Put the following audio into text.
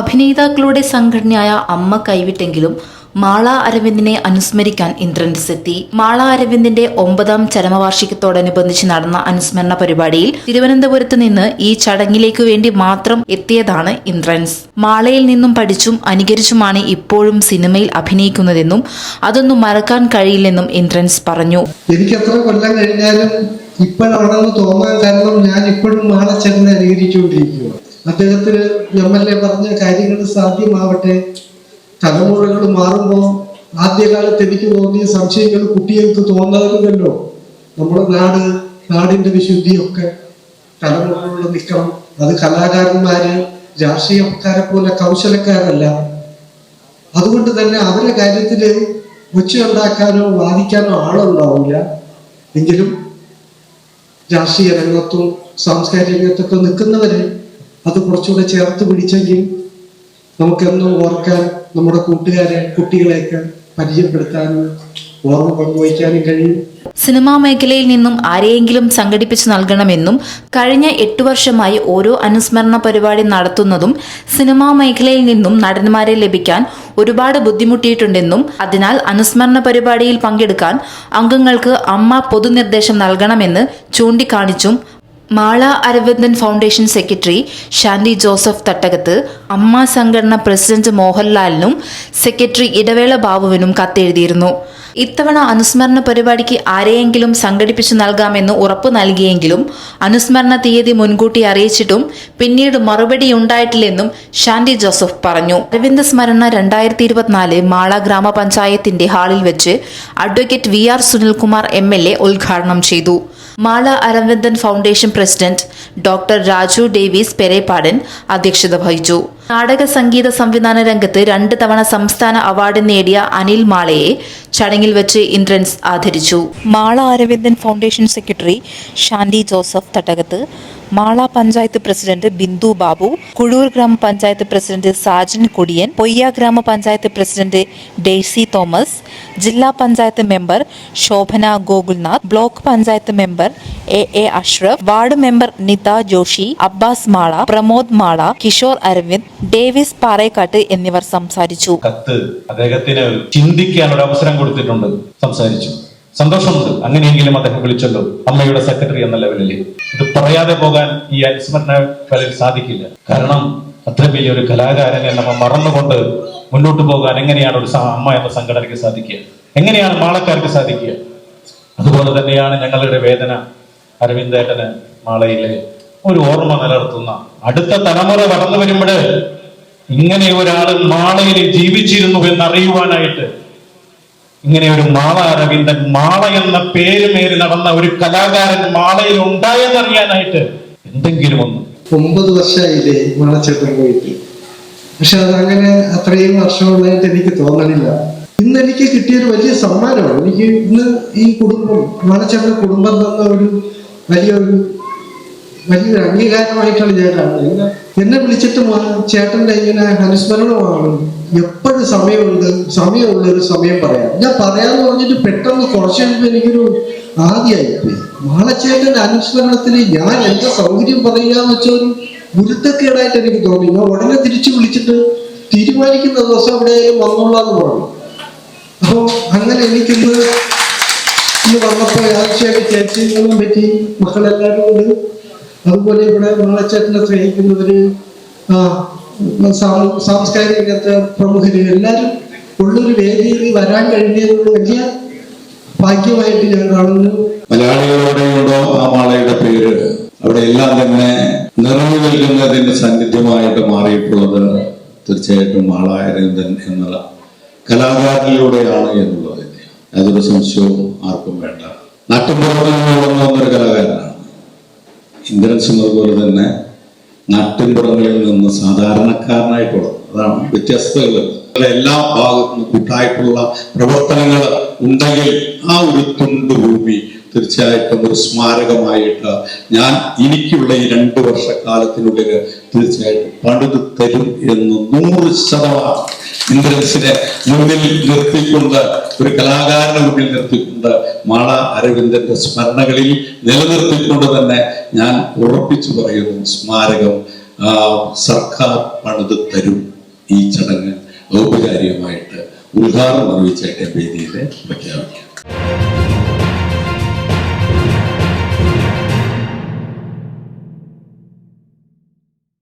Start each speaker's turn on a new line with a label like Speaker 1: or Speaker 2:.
Speaker 1: അഭിനേതാക്കളുടെ സംഘടനയായ അമ്മ കൈവിട്ടെങ്കിലും മാള അരവിന്ദിനെ അനുസ്മരിക്കാൻ ഇന്ദ്രൻസ് എത്തി മാള അരവിന്ദിന്റെ ഒമ്പതാം ചരമവാർഷികത്തോടനുബന്ധിച്ച് നടന്ന അനുസ്മരണ പരിപാടിയിൽ തിരുവനന്തപുരത്ത് നിന്ന് ഈ ചടങ്ങിലേക്ക് വേണ്ടി മാത്രം എത്തിയതാണ് ഇന്ദ്രൻസ്. മാളയിൽ നിന്നും പഠിച്ചും അനുകരിച്ചുമാണ് ഇപ്പോഴും സിനിമയിൽ അഭിനയിക്കുന്നതെന്നും അതൊന്നും മറക്കാൻ കഴിയില്ലെന്നും ഇന്ദ്രൻസ് പറഞ്ഞു.
Speaker 2: എനിക്ക് എത്ര കൊല്ലം കഴിഞ്ഞാലും ഇപ്പോഴാണെന്ന് തോന്നാൻ കാരണം ഞാൻ ഇപ്പോഴും മാളച്ചേട്ടനെ അനുകരിച്ചുകൊണ്ടിരിക്കുക അദ്ദേഹത്തിന് എം എൽ എ പറഞ്ഞ കാര്യങ്ങൾ സാധ്യമാവട്ടെ. തലമുറകൾ മാറുമ്പോൾ ആദ്യകാലത്ത് എനിക്ക് തോന്നിയ സംശയങ്ങൾ കുട്ടികൾക്ക് തോന്നാറുണ്ടല്ലോ. നമ്മുടെ നാട് നാടിന്റെ വിശുദ്ധിയൊക്കെ. തലമുറകളിൽ നിൽക്കണം അത് കലാകാരന്മാര് രാഷ്ട്രീയക്കാരെ പോലെ കൗശലക്കാരല്ല. അതുകൊണ്ട് തന്നെ അവരുടെ കാര്യത്തിൽ ഒച്ചയുണ്ടാക്കാനോ വാദിക്കാനോ ആളുണ്ടാവില്ല. എങ്കിലും രാഷ്ട്രീയ രംഗത്തും സാംസ്കാരിക രംഗത്തൊക്കെ നിൽക്കുന്നവര് അത് കുറച്ചുകൂടെ ചേർത്ത് പിടിച്ചെങ്കിൽ നമുക്കെന്നും ഓർക്കാൻ നമ്മുടെ കൂട്ടുകാരെ കുട്ടികളെയൊക്കെ പരിചയപ്പെടുത്താനും ഓർമ്മ പങ്കുവയ്ക്കാനും കഴിയും.
Speaker 1: സിനിമാ മേഖലയിൽ നിന്നും ആരെയെങ്കിലും സംഘടിപ്പിച്ചു നൽകണമെന്നും കഴിഞ്ഞ എട്ടു വർഷമായി ഓരോ അനുസ്മരണ പരിപാടി നടത്തുന്നതും സിനിമാ മേഖലയിൽ നിന്നും നടന്മാരെ ലഭിക്കാൻ ഒരുപാട് ബുദ്ധിമുട്ടിയിട്ടുണ്ടെന്നും അതിനാൽ അനുസ്മരണ പരിപാടിയിൽ പങ്കെടുക്കാൻ അംഗങ്ങൾക്ക് അമ്മ പൊതുനിർദ്ദേശം നൽകണമെന്ന് ചൂണ്ടിക്കാണിച്ചും മാള അരവിന്ദൻ ഫൗണ്ടേഷൻ സെക്രട്ടറി ഷാൻഡി ജോസഫ് തട്ടകത്ത് അമ്മ സംഘടന പ്രസിഡന്റ് മോഹൻലാലിനും സെക്രട്ടറി ഇടവേള ബാബുവിനും കത്തെഴുതിയിരുന്നു. ഇത്തവണ അനുസ്മരണ പരിപാടിക്ക് ആരെയെങ്കിലും സംഘടിപ്പിച്ചു നൽകാമെന്ന് ഉറപ്പു നൽകിയെങ്കിലും അനുസ്മരണ തീയതി മുൻകൂട്ടി അറിയിച്ചിട്ടും പിന്നീട് മറുപടി ഉണ്ടായിട്ടില്ലെന്നും ഷാൻഡി ജോസഫ് പറഞ്ഞു. അരവിന്ദ സ്മരണ രണ്ടായിരത്തി ഇരുപത്തിനാല് മാള ഗ്രാമപഞ്ചായത്തിന്റെ ഹാളിൽ വെച്ച് advocate V R Sunilkumar M L A ഉദ്ഘാടനം ചെയ്തു. Mala Aravindan foundation president doctor Raju Davis Perepadan അധ്യക്ഷത വഹിച്ചു. നാടക സംഗീത സംവിധാന രംഗത്ത് രണ്ട് തവണ സംസ്ഥാന അവാർഡ് നേടിയ അനിൽ മാളയെ ചടങ്ങിൽ വെച്ച് ഇന്ദ്രൻസ് ആദരിച്ചു. Mala Aravindan foundation secretary Shandy Joseph Thattakath Mala panchayat president Bindu Babu Kuzhur ഗ്രാമപഞ്ചായത്ത് പ്രസിഡന്റ് സാജൻ കൊടിയൻ പൊയ്യ ഗ്രാമപഞ്ചായത്ത് പ്രസിഡന്റ് ഡെയ്സി തോമസ് ജില്ലാ panchayat member Shobhana Gokulnath block panchayat member A A Ashraf ward member Nitha Joshi Abbas Mala Pramod Mala Kishore Aravind Davis Parekkattu എന്നിവർ സംസാരിച്ചു.
Speaker 3: കത്ത് അദ്ദേഹത്തിന് ചിന്തിക്കാൻ ഒരു അവസരം കൊടുത്തിട്ടുണ്ട്. സംസാരിച്ചു. സന്തോഷമുണ്ട്. അങ്ങനെയെങ്കിലും അദ്ദേഹം വിളിച്ചല്ലോ അമ്മയുടെ സെക്രട്ടറി എന്ന ലെവലിൽ ഇത് പറയാതെ പോകാൻ ഈ അനുസ്മരണ ഫലിൽ സാധിക്കില്ല. കാരണം അത്ര വലിയൊരു കലാകാരനെ നമ്മൾ മറന്നുകൊണ്ട് മുന്നോട്ട് പോകാൻ എങ്ങനെയാണ് ഒരു അമ്മ എന്ന സംഘടനയ്ക്ക് സാധിക്കുക? എങ്ങനെയാണ് മാളക്കാർക്ക് സാധിക്കുക? അതുപോലെ തന്നെയാണ് ഞങ്ങളുടെ വേദന അരവിന്ദേട്ടന് മാളയിലെ ഒരു ഓർമ്മ നിലനിർത്തുന്ന അടുത്ത തലമുറ വളർന്നു വരുമ്പോൾ ഇങ്ങനെ ഒരാൾ മാളയിൽ ജീവിച്ചിരുന്നു എന്നറിയുവാനായിട്ട് ഇങ്ങനെ ഒരു മാള അരവിന്ദൻ മാള എന്ന പേര് മേറി നടന്ന ഒരു കലാകാരൻ മാളയിൽ ഉണ്ടായെന്നറിയാനായിട്ട് എന്തെങ്കിലും ഒന്ന്.
Speaker 2: ഒമ്പത് വർഷമായില്ലേ മാളച്ചേട്ടൻ പോയിട്ട്. പക്ഷെ അതങ്ങനെ അത്രയും വർഷമുള്ളതായിട്ട് എനിക്ക് തോന്നണില്ല. ഇന്ന് എനിക്ക് കിട്ടിയൊരു വലിയ സമ്മാനമാണ്. എനിക്ക് ഇന്ന് ഈ കുടുംബം മാളച്ചേട്ടന്റെ കുടുംബം തന്ന ഒരു വലിയൊരു വലിയൊരു അംഗീകാരമായിട്ടാണ് ഞാൻ കാണുന്നത്. എന്നെ വിളിച്ചിട്ട് ചേട്ടന്റെ ഇങ്ങനെ അനുസ്മരണമാണ് എപ്പോഴും സമയമുണ്ട് സമയമുള്ള ഒരു സമയം പറയാം. ഞാൻ പറയാന്ന് പറഞ്ഞിട്ട് പെട്ടെന്ന് കുറച്ച് കഴിയുമ്പോൾ എനിക്കൊരു ആദ്യമായിപ്പോയി മാളച്ചേട്ടന്റെ അനുസ്മരണത്തിന് ഞാൻ എന്റെ സൗകര്യം പറയുക എന്ന് വെച്ച ഒരു ഗുരുത്തക്കേടായിട്ട് എനിക്ക് തോന്നി. ഞാൻ ഉടനെ തിരിച്ചു വിളിച്ചിട്ട് തീരുമാനിക്കുന്ന ദിവസം എവിടെയായാലും വന്നോളാന്ന് പറഞ്ഞു. അപ്പോൾ അങ്ങനെ എനിക്കിന്ന് ഇന്ന് വന്നപ്പോൾ ആഴ്ചയായിട്ട് ചേച്ചിയും പറ്റി മക്കളെല്ലാവരും ഉണ്ട് അതുപോലെ ഇവിടെ വാളച്ചേട്ടനെ സ്നേഹിക്കുന്നവര് സാംസ്കാരിക രംഗത്തെ പ്രമുഖര് എല്ലാവരും ഉള്ളൊരു വേദിയിൽ വരാൻ കഴിഞ്ഞതിനുള്ള വലിയ ഭാഗ്യമായിട്ട് ഞാൻ കാണുന്നു.
Speaker 4: മലയാളികളുടെയുണ്ടോ ആ മാളയുടെ പേര്? അവിടെ എല്ലാം തന്നെ നിറഞ്ഞു സന്നിധ്യമായിട്ട് സാന്നിധ്യമായിട്ട് മാറിയിട്ടുള്ളത് തീർച്ചയായിട്ടും മാള എന്നുള്ള കലാകാരനിലൂടെയാണ് എന്നുള്ളത് തന്നെയാണ് യാതൊരു സംശയവും ആർക്കും വേണ്ട. നാട്ടിൻപുറങ്ങളിൽ നിന്ന് വളർന്നു വന്നൊരു കലാകാരനാണ് ഇന്ദ്രൻസും അതുപോലെ തന്നെ നാട്ടിൻപുറങ്ങളിൽ നിന്ന് സാധാരണക്കാരനായിട്ട് വളർന്നു അതാണ് വ്യത്യസ്തകൾ എല്ലാ ഭാഗത്തും കൂട്ടായിട്ടുള്ള പ്രവർത്തനങ്ങൾ ഉണ്ടെങ്കിൽ ആ ഒരു തുണ്ട് ഭൂമി തീർച്ചയായിട്ടും ഒരു സ്മാരകമായിട്ട് ഞാൻ എനിക്കുള്ള ഈ രണ്ട് വർഷക്കാലത്തിനുള്ളിൽ തീർച്ചയായിട്ടും പണിത് തരും എന്ന് നൂറ് ശതമാനം ഇന്ദ്രൻസിനെ മുന്നിൽ നിർത്തിക്കൊണ്ട് ഒരു കലാകാരനെ മുന്നിൽ നിർത്തിക്കൊണ്ട് മാള അരവിന്ദന്റെ സ്മരണകളിൽ നിലനിർത്തിക്കൊണ്ട് തന്നെ ഞാൻ ഉറപ്പിച്ചു പറയുന്നു സ്മാരകം സർക്കാർ പണിത് തരും. ഈ ചടങ്ങ് ഔപചാരികമായിട്ട് ഉദ്ഘാടനം നിർവഹിച്ചേക്കാൻ വേദിയിൽ പ്രഖ്യാപിക്കും